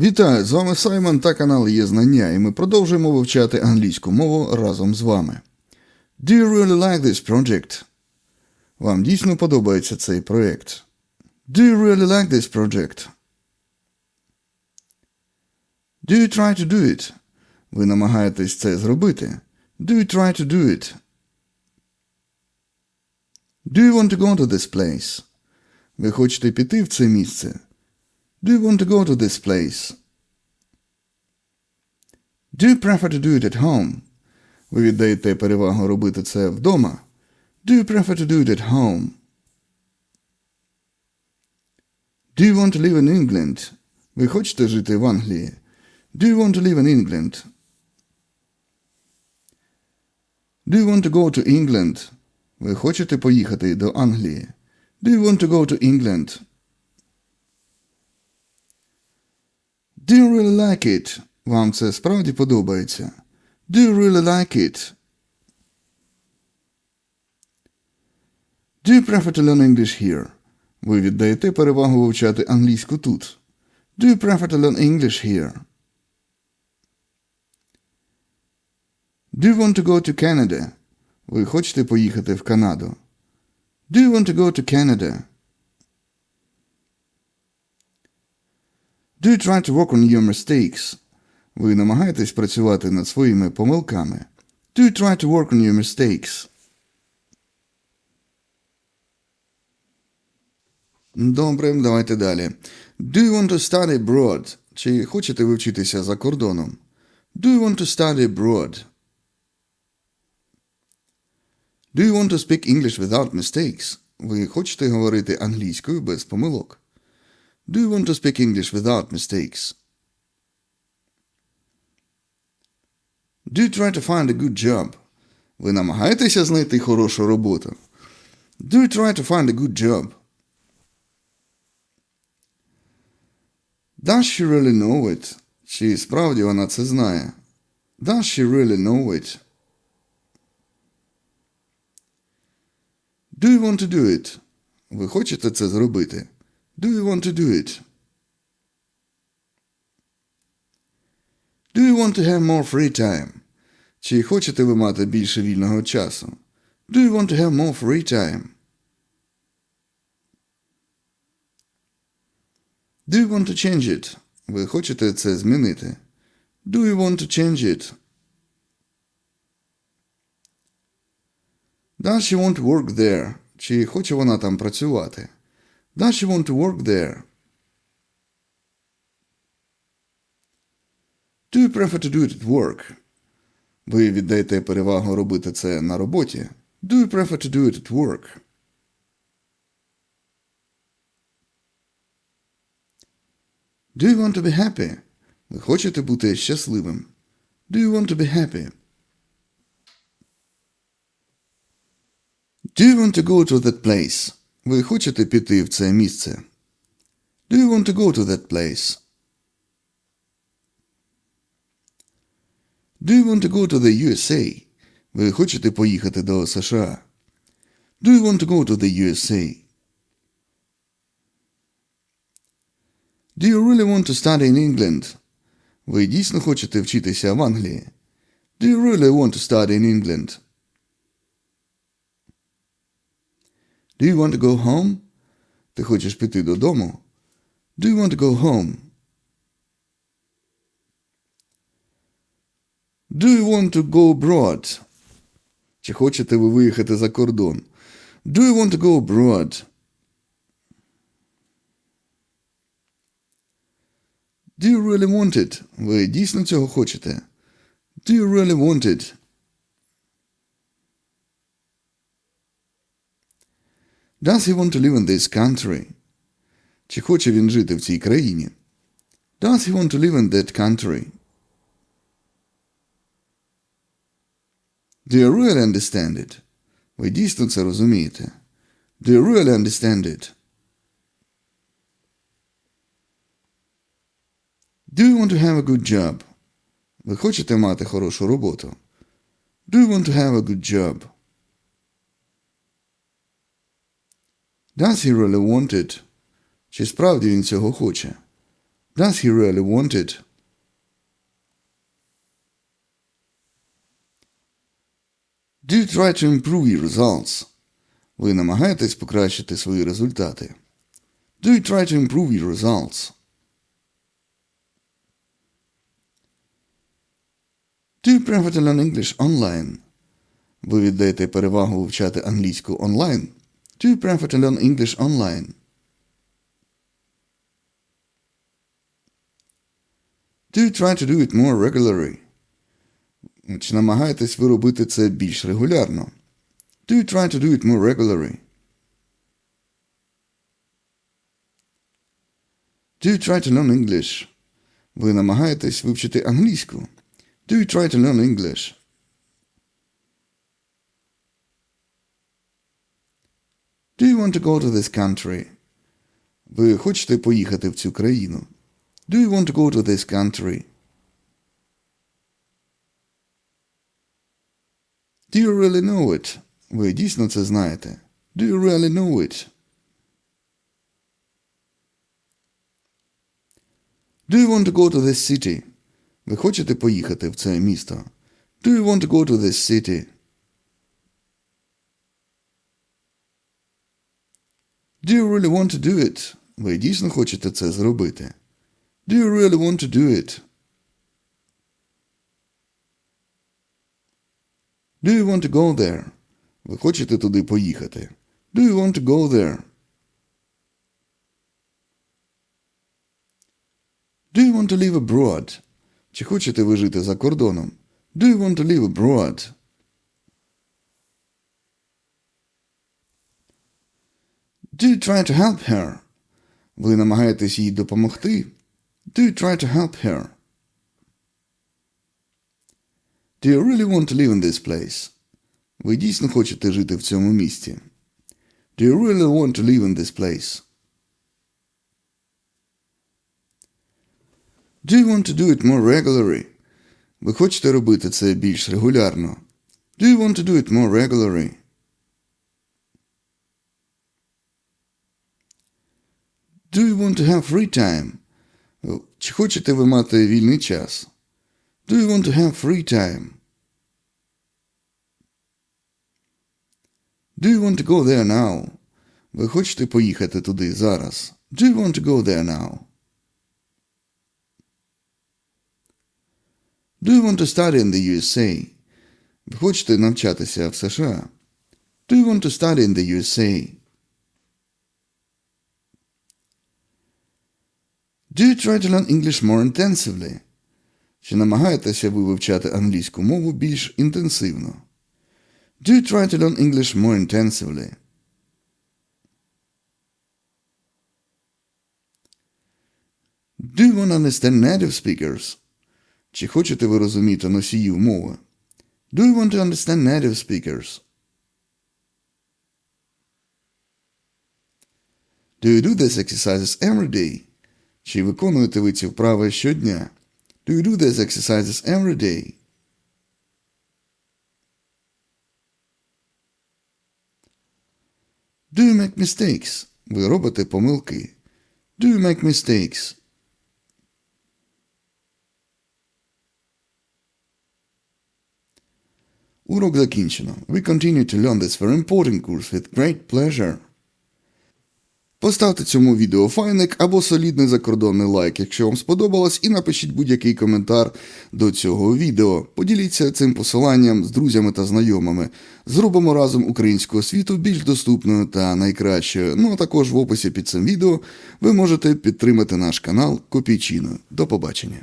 Вітаю! З вами Саймон та канал Є Знання, і ми продовжуємо вивчати англійську мову разом з вами. Do you really like this project? Вам дійсно подобається цей проєкт? Do you really like this project? Do you try to do it? Ви намагаєтесь це зробити. Do you try to do it? Do you want to go to this place? Ви хочете піти в це місце? Do you want to go to this place? Do you prefer to do it at home? Ви віддаєте перевагу робити це вдома? Do you prefer to do it at home? Do you want to live in England? Ви хочете жити в Англії? Do you want to live in England? Do you want to go to England? Ви хочете поїхати до Англії? Do you want to go to England? Do you really like it? Вам це справді подобається? Do you really like it? Do you prefer to learn English here? Ви віддаєте перевагу вивчати англійську тут. Do you prefer to learn English here? Do you want to go to Canada? Ви хочете поїхати в Канаду? Do you want to go to Canada? Do you try to work on your mistakes? Ви намагаєтесь працювати над своїми помилками. Do you try to work on your mistakes? Добре, давайте далі. Do you want to study abroad? Чи хочете ви вчитися за кордоном? Do you want to study abroad? Do you want to speak English without mistakes? Ви хочете говорити англійською без помилок? Do you want to speak English without mistakes? Do you try to find a good job? Ви намагаєтеся знайти хорошу роботу? Do you try to find a good job? Does she really know it? Чи справді вона це знає? Does she really know it? Do you want to do it? Ви хочете це зробити? Do you want to do it? Do you want to have more free time? Чи хочете ви мати більше вільного часу? Do you want to have more free time? Do you want to change it? Ви хочете це змінити? Do you want to change it? Does she want to work there? Чи хоче вона там працювати? Does she want to work there? Do you prefer to do it at work? Ви віддаєте перевагу робити це на роботі? Do you prefer to do it at work? Do you want to be happy? Ви хочете бути щасливим? Do you want to be happy? Do you want to go to that place? Ви хочете піти в це місце? Do you want to go to that place? Do you want to go to the USA? Ви хочете поїхати до США? Do you want to go to the USA? Do you really want to study in England? Ви дійсно хочете вчитися в Англії? Do you really want to study in England? Do you want to go home? Ти хочеш піти додому? Do you want to go home? Do you want to go abroad? Чи хочете ви виїхати за кордон? Do you want to go abroad? Do you really want it? Ви дійсно цього хочете? Do you really want it? Does he want to live in this country? Чи хоче він жити в цій країні? Does he want to live in that country? Do you really understand it? Ви дійсно це розумієте? Do you really understand it? Do you want to have a good job? Ви хочете мати хорошу роботу? Do you want to have a good job? Does he really want it? Чи справді він цього хоче? Does he really want it? Do you try to improve your results? Ви намагаєтесь покращити свої результати. Do you try to improve your results? Do you prefer to learn English online? Ви віддаєте перевагу вивчати англійську онлайн? Do you prefer to learn English online? Do you try to do it more regularly? Чи намагаєтесь ви робити це більш регулярно? Do you try to do it more regularly? Do you try to learn English? Ви намагаєтесь вивчити англійську? Do you try to learn English? Do you want to go to this country? Ви хочете поїхати в цю країну? Do you want to go to this country? Do you really know it? Ви дійсно це знаєте? Do you really know it? Do you want to go to this city? Ви хочете поїхати в це місто? Do you want to go to this city? Do you really want to do it? Ви дійсно хочете це зробити? Do you really want to do it? Do you want to go there? Ви хочете туди поїхати? Do you want to go there? Do you want to live abroad? Чи хочете ви жити за кордоном? Do you want to live abroad? Do you try to help her? Ви намагаєтесь їй допомогти? Do you try to help her? Do you really want to live in this place? Ви дійсно хочете жити в цьому місті? Do you really want to live in this place? Do you want to do it more regularly? Ви хочете робити це більш регулярно? Do you want to do it more regularly? Do you want to have free time? Чи хочете ви мати вільний час? Do you want to have free time? Do you want to go there now? Ви хочете поїхати туди зараз? Do you want to go there now? Do you want to study in the USA? Ви хочете навчатися в США? Do you want to study in the USA? Do you try to learn English more intensively? Чи намагаєтеся ви вивчати англійську мову більш інтенсивно? Do you try to learn English more intensively? Do you want to understand native speakers? Чи хочете ви розуміти носіїв мови? Do you want to understand native speakers? Do you do these exercises every day? Чи виконуєте ви ці вправи щодня? Do you do these exercises every day? Do you make mistakes? Ви робите помилки. Do you make mistakes? Урок закінчено. We continue to learn this very important course with great pleasure. Поставте цьому відео файник або солідний закордонний лайк, якщо вам сподобалось, і напишіть будь-який коментар до цього відео. Поділіться цим посиланням з друзями та знайомими. Зробимо разом українську освіту більш доступною та найкращою. Ну а також в описі під цим відео ви можете підтримати наш канал Копійчиною. До побачення.